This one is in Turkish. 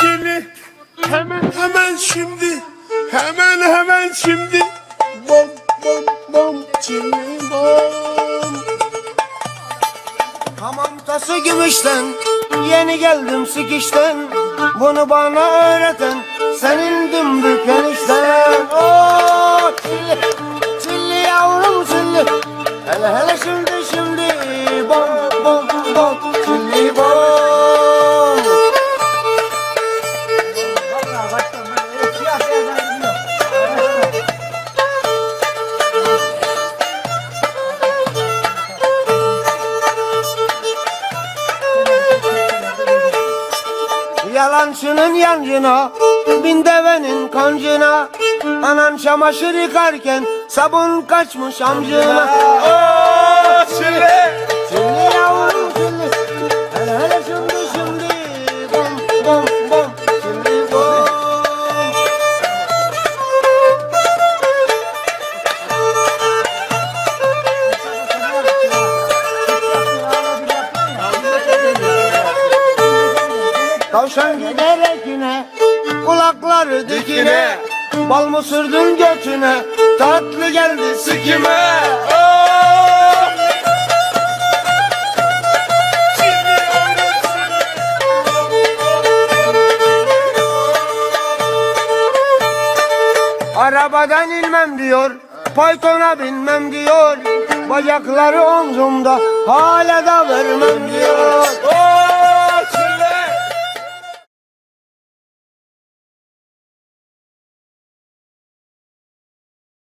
çili Hemen hemen şimdi. Hemen hemen şimdi. Bom bom bom çili bom. Hamam tası gümüşten Yeni geldim sikişten. Bunu bana öğreten Senin dümbük enişten. Oo, çilli, çilli yavrum çilli. Hele hele şimdi şimdi. Bom bom Yalancının yancına Bin devenin kancına. Anan çamaşır yıkarken Sabun kaçmış amcına. Aa, çili Tavşan giderek yine Kulakları dikine Bal mı sürdün götüne Tatlı geldi sikime Aa! Arabadan inmem diyor Paytona binmem diyor Bacakları omzumda Hala da vermem diyor!